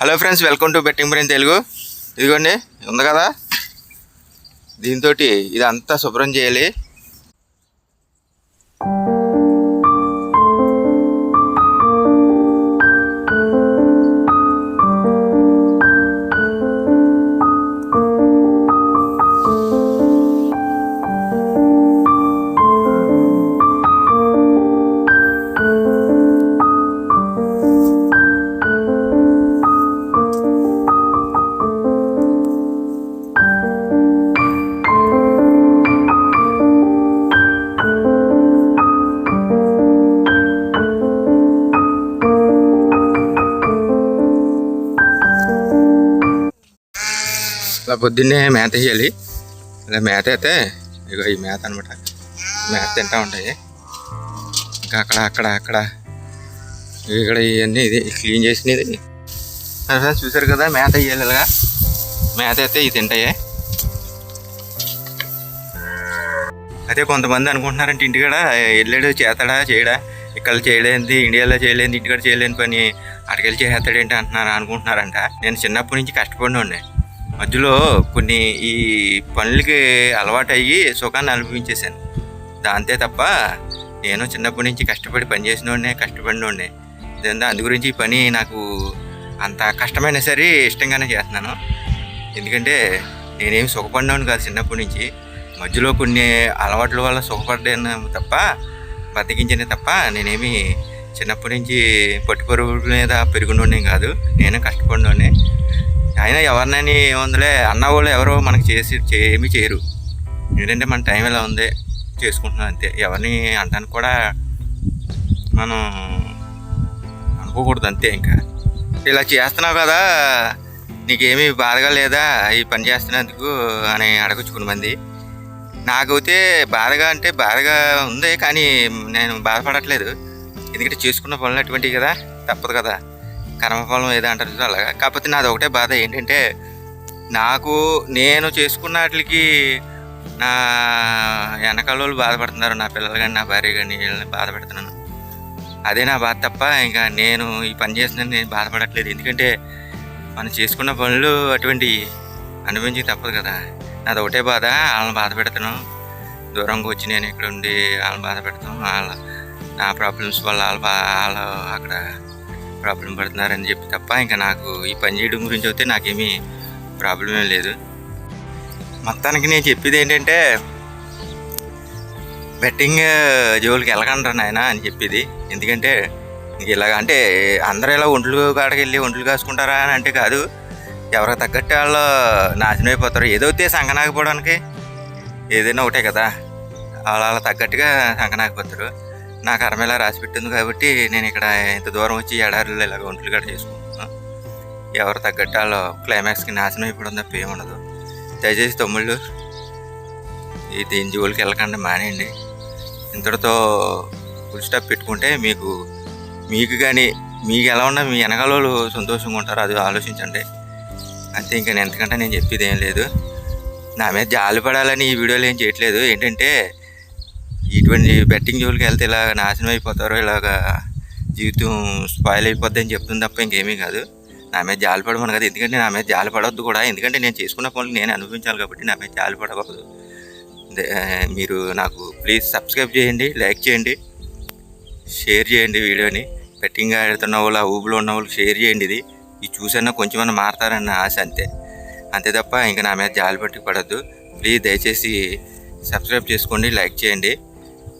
Hello friends welcome to betting brain Telugu ఇదిగోండి ఉంది కదా? దీంతో ఇదంతా శుభ్రం చేయాలి. ఇలా పొద్దున్నే మేత వేయాలి ఇలా మేత అయితే ఇగో ఈ మేత అనమాట మేత తింటూ ఉంటాయి. ఇంకా అక్కడ అక్కడ అక్కడ. ఇక్కడ ఇవన్నీ ఇది క్లీన్ చేసినది. ఫ్రెండ్స్ చూసారు కదా మేత వేయాలి ఇలాగా మేత అయితే ఇవి తింటాయి. అదే కొంతమంది అనుకుంటున్నారంటే ఇంటికాడ వెళ్ళాడు చేస్తాడా చేయడా? ఇక్కడ చేయలేనిది ఇండియాలో చేయలేనిది ఇంటికాడ చేయలేని పని అటుకెళ్ళి చేస్తాడేంటి అంటున్నారు అనుకుంటున్నారంట. నేను చిన్నప్పటి నుంచి కష్టపడి ఉండే మధ్యలో కొన్ని ఈ పనులకి అలవాటు అయ్యి సుఖాన్ని అనుభవించేశాను. దాంతే తప్ప నేను చిన్నప్పటి నుంచి కష్టపడి పని చేసినోడే కష్టపడినోడే అందు గురించి ఈ పని నాకు అంత కష్టమైనా సరే ఇష్టంగానే చేస్తున్నాను. ఎందుకంటే నేనేమి సుఖపడినాను కాదు చిన్నప్పటి నుంచి. మధ్యలో కొన్ని అలవాట్ల వల్ల సుఖపడ్డాను తప్ప బతికించిన తప్ప నేనేమి చిన్నప్పటి నుంచి పట్టుపరుగు మీద పెరుగుండే కాదు. నేను కష్టపడినోనే అయినా ఎవరినని ఏముందిలే అన్న వాళ్ళు ఎవరు మనకి చేసి ఏమీ చేయరు. ఏంటంటే మన టైం ఎలా ఉంది చేసుకుంటున్నాం అంతే. ఎవరిని అంటానికి కూడా మనం అనుకోకూడదు అంతే ఇంకా. ఇలా చేస్తున్నావు కదా నీకేమీ బాధగా లేదా ఈ పని చేస్తున్నందుకు అని అడగచ్చు మంది. నాకైతే బాధగా అంటే బాధగా ఉంది కానీ నేను బాధపడట్లేదు. ఎందుకంటే చేసుకున్న పనులు అటువంటివి కదా తప్పదు కదా. కర్మఫలం ఏదో అంటారు చూడు అలాగా. కాకపోతే నాది ఒకటే బాధ ఏంటంటే నాకు నేను చేసుకున్న వాటికి నా వెనకాల వాళ్ళు బాధపడుతున్నారు నా పిల్లలు కానీ నా భార్య కానీ వీళ్ళని బాధపెడుతున్నాను. అదే నా బాధ తప్ప ఇంకా నేను ఈ పని చేసిన నేను బాధపడట్లేదు. ఎందుకంటే మనం చేసుకున్న పనులు అటువంటి అనుభవించి తప్పదు కదా. నాది ఒకటే బాధ వాళ్ళని బాధ పెడతాను దూరంగా వచ్చి నేను ఇక్కడ ఉండి వాళ్ళని బాధ పెడతాను వాళ్ళ నా ప్రాబ్లమ్స్ వల్ల వాళ్ళ వాళ్ళు అక్కడ ప్రాబ్లం పడుతున్నారని చెప్పి తప్ప ఇంకా నాకు ఈ పని చేయడం గురించి అయితే నాకేమీ ప్రాబ్లం ఏం లేదు. మొత్తానికి నేను చెప్పేది ఏంటంటే బెట్టింగ్ జోలికి వెళ్ళకండ్రా నాయన అని చెప్పేది. ఎందుకంటే ఇలాగ అంటే అందరూ ఇలా ఒంట్లు కాడకి వెళ్ళి ఒంట్లు కాసుకుంటారా అని అంటే కాదు. ఎవరికి తగ్గట్టు వాళ్ళు నాశనం అయిపోతారు. ఏదైతే సంకనాకపోవడానికి ఏదైనా ఒకటే కదా. వాళ్ళ వాళ్ళ తగ్గట్టుగా సంకనాకపోతారు నా కర్మ ఇలా రాసి పెట్టింది కాబట్టి నేను ఇక్కడ ఇంత దూరం వచ్చి ఎడారిలో ఇలాగ ఒంట్లు గడ చేసుకుంటున్నాను. ఎవరు తగ్గట్టు వాళ్ళు క్లైమాక్స్కి నాశనం ఇప్పుడు తప్ప ఏముండదు దయచేసి తమ్ముళ్ళు ఈ దీని జోలికి వెళ్ళకండి మానేయండి. ఇంతటితో ఫుల్ స్టాప్ పెట్టుకుంటే మీకు మీకు కానీ మీకు ఎలా ఉన్నా మీ వెనకాల వాళ్ళు సంతోషంగా ఉంటారు అది ఆలోచించండి. అంతే ఇంకా నేను ఎంతకంటే నేను చెప్పేది ఏం లేదు. నా మీద జాలి పడాలని ఈ వీడియోలు ఏం చేయట్లేదు. ఏంటంటే ఇటువంటి బెట్టింగ్ జోలికి వెళ్తే ఇలా నాశనం అయిపోతారు ఇలాగా జీవితం స్పాయిల్ అయిపోద్ది అని చెప్తుంది తప్ప ఇంకేమీ కాదు. నా మీద జాలి పడమని కదా. ఎందుకంటే నా మీద జాలి పడవద్దు కూడా. ఎందుకంటే నేను చేసుకున్న పనులు నేను అనుభవించాలి కాబట్టి నా మీద జాలి పడకూడదు మీరు నాకు ప్లీజ్ సబ్స్క్రైబ్ చేయండి లైక్ చేయండి షేర్ చేయండి వీడియోని. బెట్టింగ్ ఆడుతున్న వాళ్ళు ఆ ఊబులో ఉన్న వాళ్ళకి షేర్ చేయండి ఇది. ఇది చూసన్నా కొంచెమన్నా మారతారన్న ఆశ అంతే. అంతే తప్ప ఇంకా నా మీద జాలి పట్టి పడద్దు. ప్లీజ్ దయచేసి సబ్స్క్రైబ్ చేసుకోండి లైక్ చేయండి.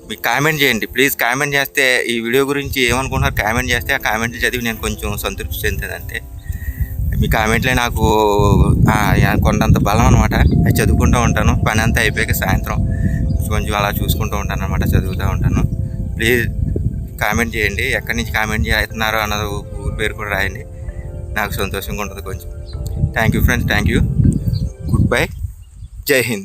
మీకు కామెంట్ చేయండి. ప్లీజ్ కామెంట్ చేస్తే ఈ వీడియో గురించి ఏమనుకుంటున్నారు? కామెంట్ చేస్తే ఆ కామెంట్లు చదివి నేను కొంచెం సంతృప్తి చెందుతుంది మీ కామెంట్లే నాకు కొండంత బలం అనమాట అది చదువుకుంటూ ఉంటాను. పని అంతా అయిపోయాక సాయంత్రం కొంచెం అలా చూసుకుంటూ ఉంటాను అనమాట చదువుతూ ఉంటాను. ప్లీజ్ కామెంట్ చేయండి. ఎక్కడి నుంచి కామెంట్ చేస్తున్నారో అన్నది ఊరి పేరు కూడా రాయండి. నాకు సంతోషంగా ఉంటుంది కొంచెం. Thank you friends thank you good bye Jai Hind